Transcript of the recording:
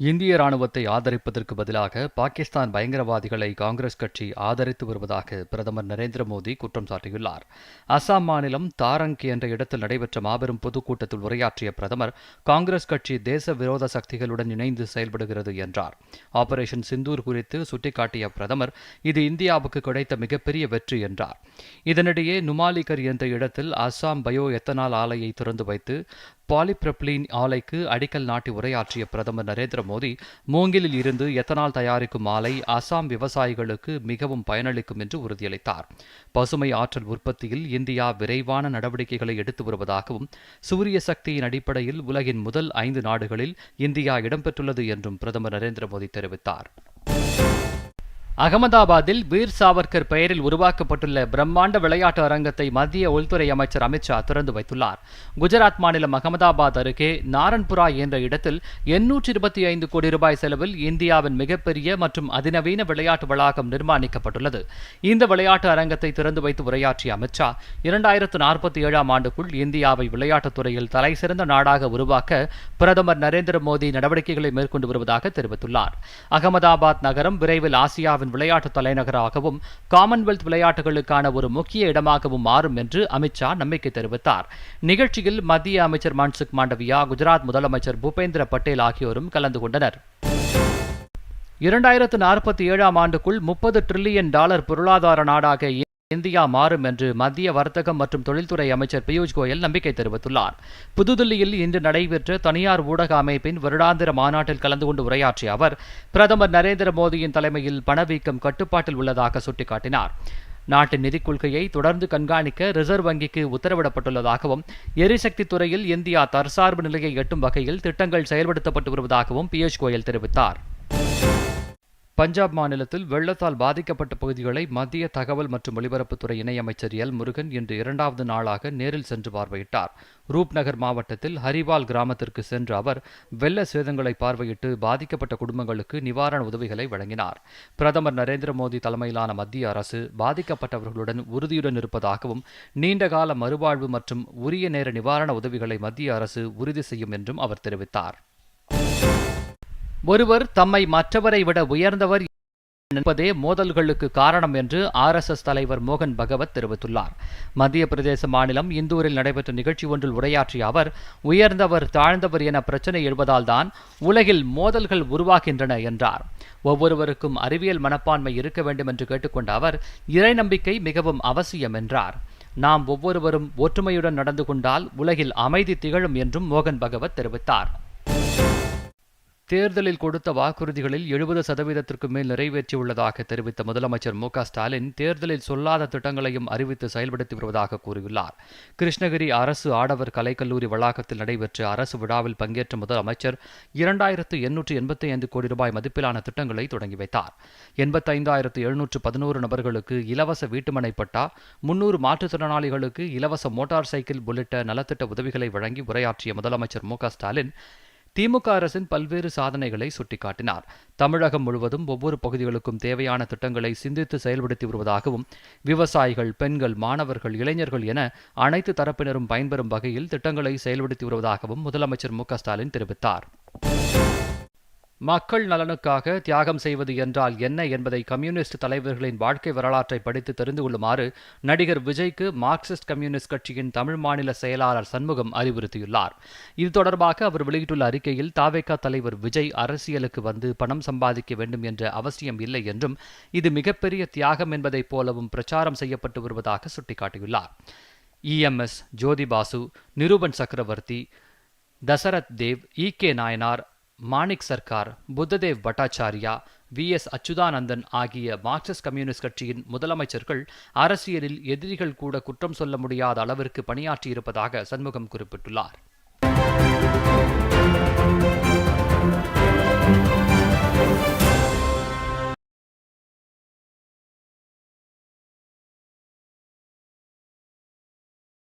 இந்திய ராணுவத்தை ஆதரிப்பதற்கு பதிலாக பாகிஸ்தான் பயங்கரவாதிகளை காங்கிரஸ் கட்சி ஆதரித்து வருவதாக பிரதமர் நரேந்திர மோடி குற்றம் சாட்டியுள்ளார். அசாம் மாநிலம் தாரங் என்ற இடத்தில் நடைபெற்ற மாபெரும் பொதுக்கூட்டத்தில் உரையாற்றிய பிரதமர் காங்கிரஸ் கட்சி தேச விரோத சக்திகளுடன் இணைந்து செயல்படுகிறது என்றார். ஆபரேஷன் சிந்தூர் குறித்து சுட்டிக்காட்டிய பிரதமர் இது இந்தியாவுக்கு கிடைத்த மிகப்பெரிய வெற்றி என்றார். இதனிடையே நுமாலிகர் என்ற இடத்தில் அசாம் பயோ எத்தனால் ஆலையை திறந்து வைத்து பாலிப்ரப்ளீன் ஆலைக்கு அடிக்கல் நாட்டி உரையாற்றிய பிரதமர் நரேந்திர மோடி மூங்கிலில் இருந்து எத்தனால் தயாரிக்கும் ஆலை அசாம் விவசாயிகளுக்கு மிகவும் பயனளிக்கும் என்று உறுதியளித்தார். பசுமை ஆற்றல் உற்பத்தியில் இந்தியா விரைவான நடவடிக்கைகளை எடுத்து வருவதாகவும் சூரிய சக்தியின் அடிப்படையில் உலகின் முதல் ஐந்து நாடுகளில் இந்தியா இடம்பெற்றுள்ளது என்றும் பிரதமர் நரேந்திர மோடி தெரிவித்தார். அகமதாபாத்தில் வீர் சாவர்கர் பெயரில் உருவாக்கப்பட்டுள்ள பிரம்மாண்ட விளையாட்டு அரங்கத்தை மத்திய உள்துறை அமைச்சர் அமித்ஷா திறந்து வைத்துள்ளார். குஜராத் மாநிலம் அகமதாபாத் அருகே நாரன்புரா என்ற இடத்தில் எண்ணூற்றி இருபத்தி ஐந்து கோடி ரூபாய் செலவில் இந்தியாவின் மிகப்பெரிய மற்றும் அதிநவீன விளையாட்டு வளாகம் நிர்மாணிக்கப்பட்டுள்ளது. இந்த விளையாட்டு அரங்கத்தை திறந்து வைத்து உரையாற்றிய அமித்ஷா இரண்டாயிரத்து நாற்பத்தி ஏழாம் ஆண்டுக்குள் இந்தியாவை விளையாட்டுத் துறையில் தலைசிறந்த நாடாக உருவாக்க பிரதமர் நரேந்திர மோடி நடவடிக்கைகளை மேற்கொண்டு வருவதாக தெரிவித்துள்ளார். அகமதாபாத் நகரம் விரைவில் ஆசியாவின் இந்தியாவின் விளையாட்டு தலைநகராகவும் காமன்வெல்த் விளையாட்டுகளுக்கான ஒரு முக்கிய இடமாகவும் மாறும் என்று அமித்ஷா நம்பிக்கை தெரிவித்தார். நிகழ்ச்சியில் மத்திய அமைச்சர் மன்சுக் மாண்டவியா குஜராத் முதலமைச்சர் பூபேந்திர பட்டேல் ஆகியோரும் கலந்து கொண்டனர். இரண்டாயிரத்து நாற்பத்தி ஏழாம் ஆண்டுக்குள் முப்பது டிரில்லியன் டாலர் பொருளாதார நாடாக இந்தியா மாறும் என்று மத்திய வர்த்தகம் மற்றும் தொழில்துறை அமைச்சர் பியூஷ் கோயல் நம்பிக்கை தெரிவித்துள்ளார். புதுதில்லியில் இன்று நடைபெற்ற தனியார் ஊடக அமைப்பின் வருடாந்திர மாநாட்டில் கலந்து கொண்டு உரையாற்றிய அவர் பிரதமர் நரேந்திர மோடியின் தலைமையில் பணவீக்கம் கட்டுப்பாட்டில் உள்ளதாக சுட்டிக்காட்டினார். நாட்டின் நிதிக் கொள்கையை தொடர்ந்து கண்காணிக்க ரிசர்வ் வங்கிக்கு உத்தரவிடப்பட்டுள்ளதாகவும் எரிசக்தி துறையில் இந்தியா தற்சார்பு நிலையை எட்டும் வகையில் திட்டங்கள் செயல்படுத்தப்பட்டு வருவதாகவும் பியூஷ் கோயல் தெரிவித்தார். பஞ்சாப் மாநிலத்தில் வெள்ளத்தால் பாதிக்கப்பட்ட பகுதிகளை மத்திய தகவல் மற்றும் ஒலிபரப்புத்துறை இணையமைச்சர் எல். முருகன் இன்று இரண்டாவது நாளாக நேரில் சென்று பார்வையிட்டார். ரூப்நகர் மாவட்டத்தில் ஹரிவால் கிராமத்திற்கு சென்ற அவர் வெள்ள சேதங்களை பார்வையிட்டு பாதிக்கப்பட்ட குடும்பங்களுக்கு நிவாரண உதவிகளை வழங்கினார். பிரதமர் நரேந்திர மோடி தலைமையிலான மத்திய அரசு பாதிக்கப்பட்டவர்களுடன் உறுதியுடன் இருப்பதாகவும் நீண்டகால மறுவாழ்வு மற்றும் உரிய நேர நிவாரண உதவிகளை மத்திய அரசு உறுதி செய்யும் என்றும் அவர் தெரிவித்தார். ஒருவர் தம்மை மற்றவரை விட உயர்ந்தவர் என்பதே மோதல்களுக்கு காரணம் என்று ஆர் எஸ் எஸ் தலைவர் மோகன் பகவத் தெரிவித்துள்ளார். மத்திய பிரதேச மாநிலம் இந்தூரில் நடைபெற்ற நிகழ்ச்சி ஒன்றில் உரையாற்றிய அவர் உயர்ந்தவர் தாழ்ந்தவர் என பிரச்சனை எழுவதால் தான் உலகில் மோதல்கள் உருவாகின்றன என்றார். ஒவ்வொருவருக்கும் அறிவியல் மனப்பான்மை இருக்க வேண்டும் என்று கேட்டுக்கொண்ட அவர் இறை நம்பிக்கை மிகவும் அவசியம் என்றார். நாம் ஒவ்வொருவரும் ஒற்றுமையுடன் நடந்து கொண்டால் உலகில் அமைதி திகழும் என்றும் மோகன் பகவத் தெரிவித்தார். தேர்தலில் கொடுத்த வாக்குறுதிகளில் எழுபது சதவீதத்திற்கு மேல் நிறைவேற்றியுள்ளதாக தெரிவித்த முதலமைச்சர் மு ஸ்டாலின் தேர்தலில் சொல்லாத திட்டங்களையும் அறிவித்து செயல்படுத்தி வருவதாக கூறியுள்ளார். கிருஷ்ணகிரி அரசு ஆடவர் கலைக்கல்லூரி வளாகத்தில் நடைபெற்ற அரசு விழாவில் பங்கேற்ற முதலமைச்சர் இரண்டாயிரத்து எண்ணூற்று எண்பத்தி ஐந்து கோடி ரூபாய் மதிப்பிலான திட்டங்களை தொடங்கி வைத்தார். எண்பத்தைந்தாயிரத்து எழுநூற்று பதினோரு நபர்களுக்கு இலவச வீட்டுமனை பட்டா முன்னூறு மாற்றுத்திறனாளிகளுக்கு இலவச மோட்டார் சைக்கிள் உள்ளிட்ட நலத்திட்ட உதவிகளை வழங்கி உரையாற்றிய முதலமைச்சர் மு ஸ்டாலின் திமுக அரசின் பல்வேறு சாதனைகளை சுட்டிக்காட்டினார். தமிழகம் முழுவதும் ஒவ்வொரு பகுதிகளுக்கும் தேவையான திட்டங்களை சிந்தித்து செயல்படுத்தி வருவதாகவும் விவசாயிகள் பெண்கள் மாணவர்கள் இளைஞர்கள் என அனைத்து தரப்பினரும் பயன்பெறும் வகையில் திட்டங்களை செயல்படுத்தி வருவதாகவும் முதலமைச்சர் மு ஸ்டாலின் தெரிவித்தார். மக்கள் நலனுக்காக தியாகம் செய்வது என்றால் என்ன என்பதை கம்யூனிஸ்ட் தலைவர்களின் வாழ்க்கை வரலாற்றை படித்து தெரிந்து கொள்ளுமாறு நடிகர் விஜய்க்கு மார்க்சிஸ்ட் கம்யூனிஸ்ட் கட்சியின் தமிழ் மாநில செயலாளர் சண்முகம் அறிவுறுத்தியுள்ளார். இது தொடர்பாக அவர் வெளியிட்டுள்ள அறிக்கையில் தாவேகா தலைவர் விஜய் அரசியலுக்கு வந்து பணம் சம்பாதிக்க வேண்டும் என்ற அவசியம் இல்லை என்றும் இது மிகப்பெரிய தியாகம் என்பதைப் போலவும் பிரச்சாரம் செய்யப்பட்டு வருவதாக சுட்டிக்காட்டியுள்ளார். EMS Jyoti Basu Nripen Chakraborty Dasarath Deb E K Nayanar Manik Sarkar Buddhadeb Bhattacharya V. S. Achuthanandan ஆகிய மார்க்சிஸ்ட் கம்யூனிஸ்ட் கட்சியின் முதலமைச்சர்கள் அரசியலில் எதிரிகள் கூட குற்றம் சொல்ல முடியாத அளவிற்கு பணியாற்றியிருப்பதாக சண்முகம் குறிப்பிட்டுள்ளார்.